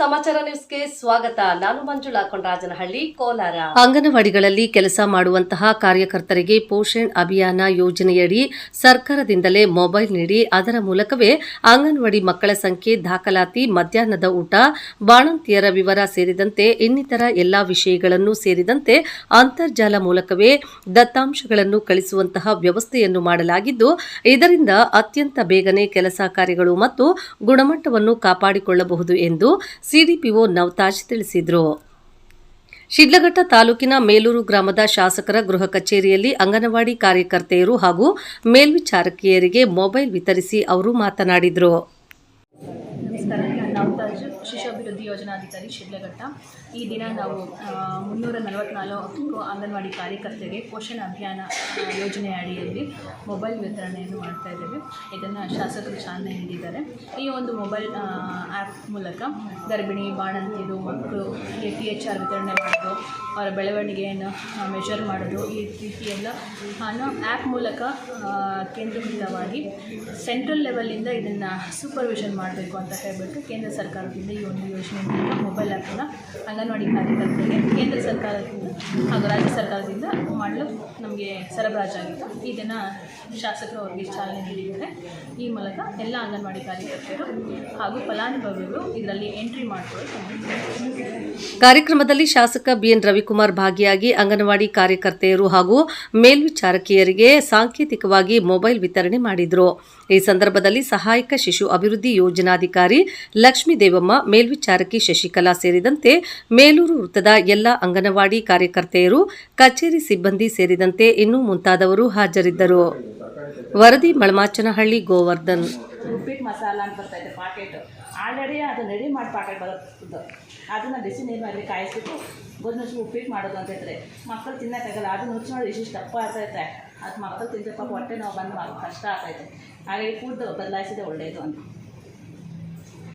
ಸಮಾಚಾರ ನ್ಯೂಸ್ಗೆ ಸ್ವಾಗತ. ನಾನು ಮಂಜುಳಾ ಕೊಂಡರಾಜನಹಳ್ಳಿ, ಕೋಲಾರ. ಅಂಗನವಾಡಿಗಳಲ್ಲಿ ಕೆಲಸ ಮಾಡುವಂತಹ ಕಾರ್ಯಕರ್ತರಿಗೆ ಪೋಷಣ್ ಅಭಿಯಾನ ಯೋಜನೆಯಡಿ ಸರ್ಕಾರದಿಂದಲೇ ಮೊಬೈಲ್ ನೀಡಿ, ಅದರ ಮೂಲಕವೇ ಅಂಗನವಾಡಿ ಮಕ್ಕಳ ಸಂಖ್ಯೆ ದಾಖಲಾತಿ, ಮಧ್ಯಾಹ್ನದ ಊಟ, ಬಾಣಂತಿಯರ ವಿವರ ಸೇರಿದಂತೆ ಇನ್ನಿತರ ಎಲ್ಲಾ ವಿಷಯಗಳನ್ನು ಸೇರಿದಂತೆ ಅಂತರ್ಜಾಲ ಮೂಲಕವೇ ದತ್ತಾಂಶಗಳನ್ನು ಕಳಿಸುವಂತಹ ವ್ಯವಸ್ಥೆಯನ್ನು ಮಾಡಲಾಗಿದ್ದು, ಇದರಿಂದ ಅತ್ಯಂತ ಬೇಗನೆ ಕೆಲಸ ಕಾರ್ಯಗಳು ಮತ್ತು ಗುಣಮಟ್ಟವನ್ನು ಕಾಪಾಡಿಕೊಳ್ಳಬಹುದು ಎಂದು ಸಿಡಿಪಿಒ ನವತಾಜ್ ತಿಳಿಸಿದರು. ಶಿಡ್ಲಘಟ್ಟ ತಾಲೂಕಿನ ಮೇಲೂರು ಗ್ರಾಮದ ಶಾಸಕರ ಗೃಹ ಕಚೇರಿಯಲ್ಲಿ ಅಂಗನವಾಡಿ ಕಾರ್ಯಕರ್ತೆಯರು ಹಾಗೂ ಮೇಲ್ವಿಚಾರಕಿಯರಿಗೆ ಮೊಬೈಲ್ ವಿತರಿಸಿ ಅವರು ಮಾತನಾಡಿದರು. ಶಿಶು ಅಭಿವೃದ್ಧಿ ಯೋಜನಾಧಿಕಾರಿ ಶಿಡ್ಲಘಟ್ಟ. ಈ ದಿನ ನಾವು ಮುನ್ನೂರ ನಲವತ್ನಾಲ್ಕು ಅಂಗನವಾಡಿ ಕಾರ್ಯಕರ್ತರಿಗೆ ಪೋಷಣ ಅಭಿಯಾನ ಯೋಜನೆ ಅಡಿಯಲ್ಲಿ ಮೊಬೈಲ್ ವಿತರಣೆಯನ್ನು ಮಾಡ್ತಾ ಇದ್ದೇವೆ. ಇದನ್ನು ಶಾಸಕರು ಚಾಲನೆ ನೀಡಿದ್ದಾರೆ. ಈ ಒಂದು ಮೊಬೈಲ್ ಆ್ಯಪ್ ಮೂಲಕ ಗರ್ಭಿಣಿ, ಬಾಣಂತಿಯರು ಮಕ್ಕಳು ಟಿ ಎಚ್ ಆರ್ ವಿತರಣೆ ಮಾಡೋದು, ಅವರ ಬೆಳವಣಿಗೆಯನ್ನು ಮೆಷರ್ ಮಾಡೋದು, ಈ ರೀತಿ ಎಲ್ಲ ಅನ್ನೋ ಆ್ಯಪ್ ಮೂಲಕ ಕೇಂದ್ರೀಕೃತವಾಗಿ ಸೆಂಟ್ರಲ್ ಲೆವೆಲಿಂದ ಇದನ್ನು ಸೂಪರ್ವಿಷನ್ ಮಾಡಬೇಕು ಅಂತ ಹೇಳಿಬಿಟ್ಟು ಕೇಂದ್ರ ಸರ್ಕಾರದಿಂದ ಈ ಒಂದು ಯೋಜನೆ ಮೊಬೈಲ್ ಆ್ಯಪನ್ನು ಅಂಗನವಾಡಿ ಕಾರ್ಯಕರ್ತರಿಗೆ ಕೇಂದ್ರ ಸರ್ಕಾರದಿಂದ ಹಾಗೂ ರಾಜ್ಯ ಸರ್ಕಾರದಿಂದ ಮಾಡಲು ನಮಗೆ ಸರಬರಾಜಾಗಿತ್ತು ಇದನ್ನು ಶಾಸಕರು ಅವರಿಗೆ ಚಾಲನೆ ನೀಡಿದ್ದಾರೆ. ಈ ಮೂಲಕ ಎಲ್ಲ ಅಂಗನವಾಡಿ ಕಾರ್ಯಕರ್ತರು ಹಾಗೂ ಫಲಾನುಭವಿಗಳು ಇದರಲ್ಲಿ ಎಂಟ್ರಿ ಮಾಡಿಕೊಳ್ಳಲು ಕಾರ್ಯಕ್ರಮದಲ್ಲಿ ಶಾಸಕ ಬಿಎನ್ ರವಿಕುಮಾರ್ ಭಾಗಿಯಾಗಿ ಅಂಗನವಾಡಿ ಕಾರ್ಯಕರ್ತೆಯರು ಹಾಗೂ ಮೇಲ್ವಿಚಾರಕಿಯರಿಗೆ ಸಾಂಕೇತಿಕವಾಗಿ ಮೊಬೈಲ್ ವಿತರಣೆ ಮಾಡಿದರು. ಈ ಸಂದರ್ಭದಲ್ಲಿ ಸಹಾಯಕ ಶಿಶು ಅಭಿವೃದ್ಧಿ ಯೋಜನಾಧಿಕಾರಿ ಲಕ್ಷ್ಮೀ ದೇವಮ್ಮ ಮೇಲ್ವಿಚಾರಕಿ ಶಶಿಕಲಾ ಸೇರಿದಂತೆ ಮೇಲೂರು ವೃತ್ತದ ಎಲ್ಲ ಅಂಗನವಾಡಿ ಕಾರ್ಯಕರ್ತೆಯರು, ಕಚೇರಿ ಸಿಬ್ಬಂದಿ ಸೇರಿದಂತೆ ಇನ್ನೂ ಮುಂತಾದವರು ಹಾಜರಿದ್ದರು. ವರದಿ ಮಳಮಾಚನಹಳ್ಳಿ ಗೋವರ್ಧನ್. ಉಪ್ಪಿಟ್ಟು ಮಸಾಲ ಅಂತ ಬರ್ತೈತೆ ಆಲ್ರೆಡಿ ಅದು ಮಾಡಿ ಅದನ್ನು ಬಿಸಿ ನೀರಿನಲ್ಲಿ ಕಾಯಿಸ್ಬಿಟ್ಟು ಗೊಜ್ಜು ಉಪ್ಪಿಟ್ಟು ಮಾಡೋದು ಅಂತ ಇದ್ರೆ ಮಕ್ಕಳು ತಿನ್ನೋಕ್ಕಾಗಲ್ಲ, ಅದು ನುಚ್ಚು ನೋಡಿ ಇಷ್ಟಿಷ್ಟು ದಪ್ಪ ಆಗ್ತೈತೆ ಅದು ಮಕ್ಕಳು ತಿಂದರೆ ಪಾಪ ಹೊಟ್ಟೆ ನೋವು ಬಂದು ಕಷ್ಟ ಆಗ್ತೈತೆ ಹಾಗಾಗಿ ಫುಡ್ ಬದಲಾಯಿಸಿದೆ ಒಳ್ಳೆಯದು ಅಂತ.